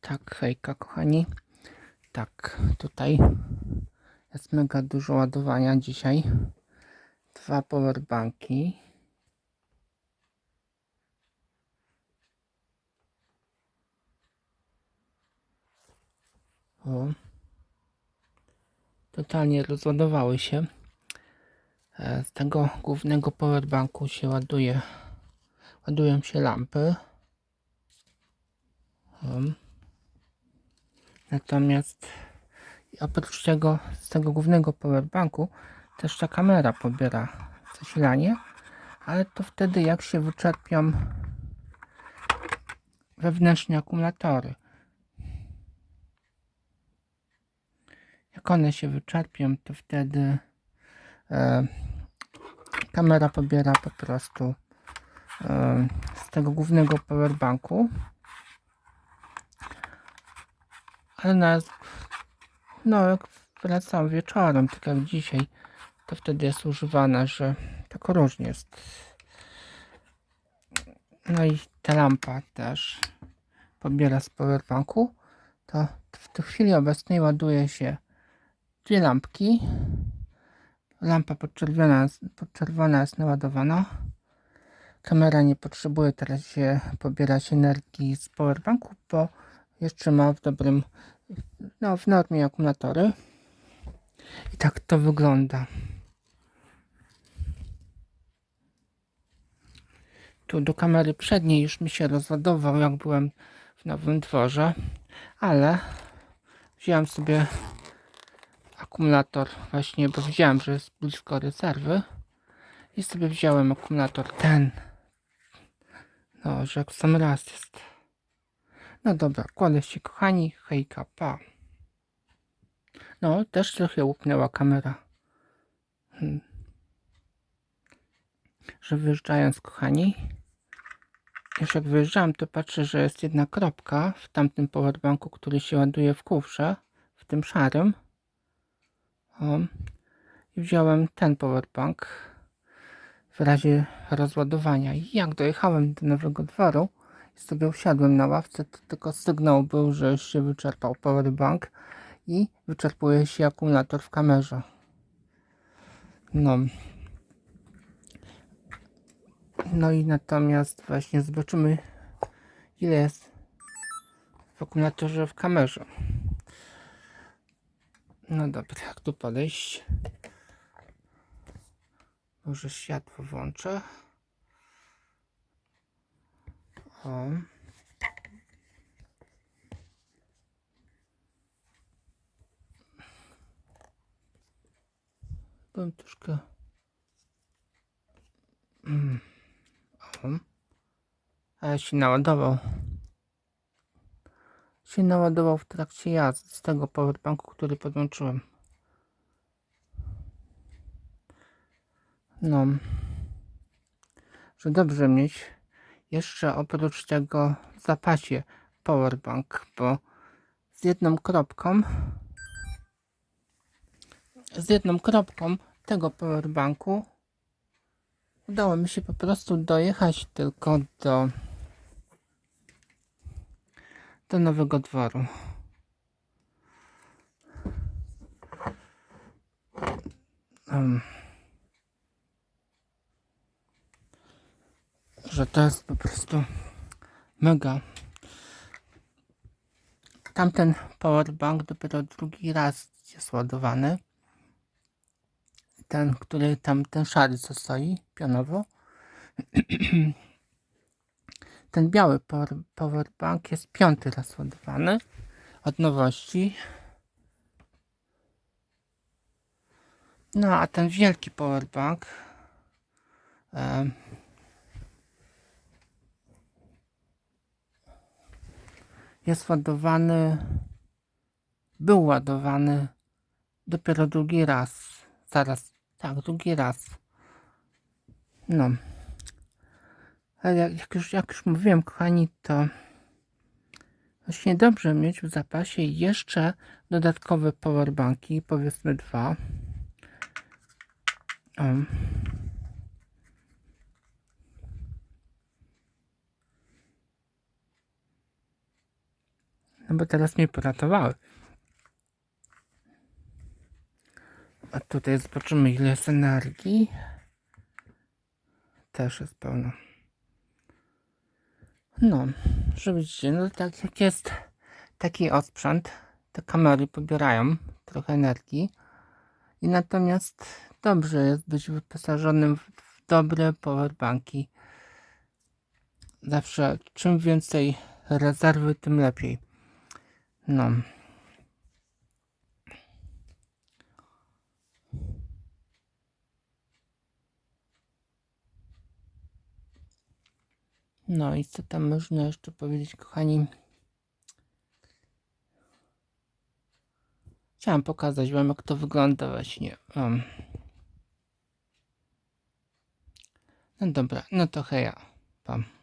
Tak, hejka kochani. Tak, tutaj jest mega dużo ładowania dzisiaj. Dwa powerbanki. O. Totalnie rozładowały się. E, Z tego głównego powerbanku się ładuje, ładują się lampy. O. Natomiast oprócz tego, z tego głównego powerbanku też ta kamera pobiera zasilanie, ale to wtedy jak się wyczerpią wewnętrzne akumulatory. Jak one się wyczerpią, to wtedy e, kamera pobiera po prostu e, z tego głównego powerbanku. Ale na, no jak wracam wieczorem, tak jak dzisiaj, to wtedy jest używana, że tak różnie jest. No i ta lampa też pobiera z powerbanku. To w tej chwili obecnej ładuje się dwie lampki. Lampa podczerwona, podczerwona jest naładowana. Kamera nie potrzebuje teraz się pobierać energii z powerbanku, bo jeszcze ma w dobrym, no w normie akumulatory. I tak to wygląda. Tu do kamery przedniej już mi się rozładował, jak byłem w nowym dworze, ale wziąłem sobie akumulator właśnie, bo widziałem, że jest blisko rezerwy i sobie wziąłem akumulator ten. No, że jak sam raz jest. No dobra, kładę się kochani, hejka, pa. No, też trochę łupnęła kamera. Hmm. Że wyjeżdżając kochani, już jak wyjeżdżałem, to patrzę, że jest jedna kropka w tamtym powerbanku, który się ładuje w kufrze, w tym szarym. O. I wziąłem ten powerbank w razie rozładowania. I jak dojechałem do nowego dworu sobie usiadłem na ławce, to tylko sygnał był, że już się wyczerpał powerbank i wyczerpuje się akumulator w kamerze. No. No i natomiast właśnie zobaczymy ile jest w akumulatorze w kamerze. No dobra, jak tu podejść? Może światło włączę. O. Byłem troszkę. Mm. O. Ale się naładował. Się naładował w trakcie jazdy z tego powerbanku, który podłączyłem. No. Że dobrze mieć jeszcze oprócz tego w zapasie powerbank, bo z jedną kropką z jedną kropką tego powerbanku udało mi się po prostu dojechać tylko do do nowego dworu. Um, że to jest po prostu mega. Tamten powerbank dopiero drugi raz jest ładowany. Ten, który tam, ten szary co stoi pionowo. Ten biały power, powerbank jest piąty raz ładowany od nowości. No a ten wielki powerbank em, jest ładowany, był ładowany dopiero drugi raz. Zaraz, tak, drugi raz. No. Ale jak, już, jak już mówiłem, kochani, to właśnie dobrze mieć w zapasie jeszcze dodatkowe powerbanki, powiedzmy dwa. O. bo teraz mnie poratowały. A tutaj zobaczymy ile jest energii. Też jest pełno. No, że widzicie, no tak jak jest taki osprzęt, te kamery pobierają trochę energii. I natomiast dobrze jest być wyposażonym w w dobre powerbanki. Zawsze czym więcej rezerwy, tym lepiej. No. No i co tam można jeszcze powiedzieć, kochani? Chciałam pokazać wam, jak to wygląda właśnie. Um. No dobra, no to heja. Pam.